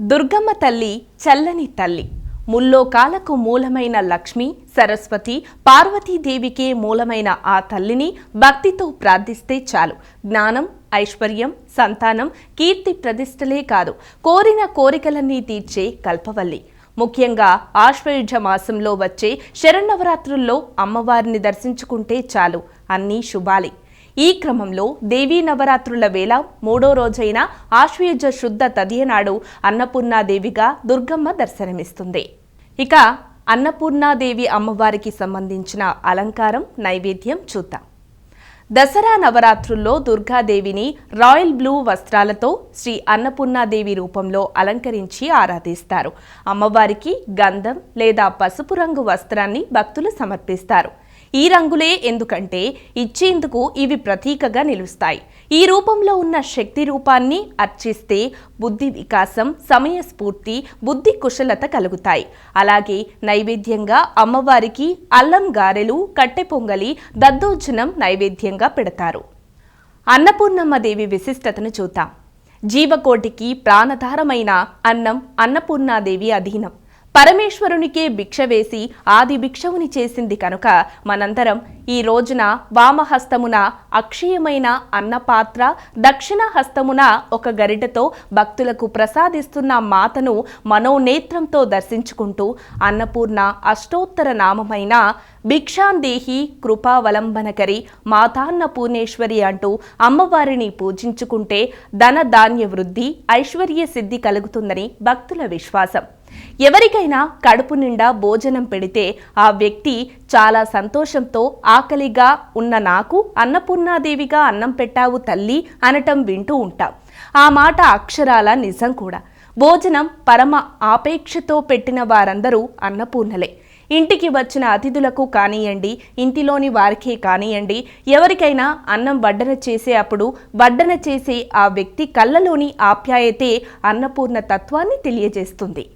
దుర్గమ్మ తల్లి చల్లని తల్లి. ముల్లోకాలకు మూలమైన లక్ష్మి సరస్వతి పార్వతీదేవికే మూలమైన ఆ తల్లిని భక్తితో ప్రార్థిస్తే చాలు. జ్ఞానం ఐశ్వర్యం సంతానం కీర్తి ప్రతిష్టలే కాదు. కోరిన కోరికలన్నీ తీర్చే కల్పవల్లి. ముఖ్యంగా ఆశ్వయుజ మాసంలో వచ్చే శరణవరాత్రుల్లో అమ్మవారిని దర్శించుకుంటే చాలు. అన్నీ శుభాలే. ఈ క్రమంలో దేవీ నవరాత్రుల వేళ మూడో రోజైన ఆశ్వయుజ శుద్ధ తదియనాడు అన్నపూర్ణాదేవిగా దుర్గమ్మ దర్శనమిస్తుంది. ఇక అన్నపూర్ణాదేవి అమ్మవారికి సంబంధించిన అలంకారం నైవేద్యం చూద్దాం. దసరా నవరాత్రుల్లో దుర్గాదేవిని రాయల్ బ్లూ వస్త్రాలతో శ్రీ అన్నపూర్ణాదేవి రూపంలో అలంకరించి ఆరాధిస్తారు. అమ్మవారికి గంధం లేదా పసుపు రంగు వస్త్రాన్ని భక్తులు సమర్పిస్తారు. ఈ రంగులే ఎందుకంటే ఇచ్చేందుకు ఇవి ప్రతీకగా నిలుస్తాయి. ఈ రూపంలో ఉన్న శక్తి రూపాన్ని అర్చిస్తే బుద్ధి వికాసం సమయస్ఫూర్తి బుద్ధి కుశలత కలుగుతాయి. అలాగే నైవేద్యంగా అమ్మవారికి అల్లం గారెలు కట్టె పొంగలి దద్దోజనం నైవేద్యంగా పెడతారు. అన్నపూర్ణమ్మ దేవి విశిష్టతను చూద్దాం. జీవకోటికి ప్రాణధారమైన అన్నం అన్నపూర్ణాదేవి అధీనం. పరమేశ్వరునికే భిక్ష వేసి ఆది భిక్షవుని చేసింది కనుక మనందరం ఈ రోజున వామహస్తమున అక్షయమైన అన్నపాత్ర దక్షిణ హస్తమున ఒక గరిటతో భక్తులకు ప్రసాదిస్తున్న మాతను మనోనేత్రంతో దర్శించుకుంటూ అన్నపూర్ణ అష్టోత్తర నామమైన భిక్షాందేహి కృపావలంబనకరి మాతాన్న పూర్ణేశ్వరి అంటూ అమ్మవారిని పూజించుకుంటే ధన ధాన్య వృద్ధి ఐశ్వర్య సిద్ధి కలుగుతుందని భక్తుల విశ్వాసం. ఎవరికైనా కడుపు నిండా భోజనం పెడితే ఆ వ్యక్తి చాలా సంతోషంతో ఆకలిగా ఉన్న నాకు అన్నపూర్ణాదేవిగా అన్నం పెట్టావు తల్లి అనటం వింటూ ఉంటాం. ఆ మాట అక్షరాల నిజం కూడా. భోజనం పరమ ఆపేక్షతో పెట్టిన వారందరూ అన్నపూర్ణలే. ఇంటికి వచ్చిన అతిథులకు కానియండి ఇంటిలోని వారికే కానియండి ఎవరికైనా అన్నం వడ్డన చేసే అప్పుడు వడ్డన చేసే ఆ వ్యక్తి కళ్ళలోని ఆప్యాయతే అన్నపూర్ణ తత్వాన్ని తెలియజేస్తుంది.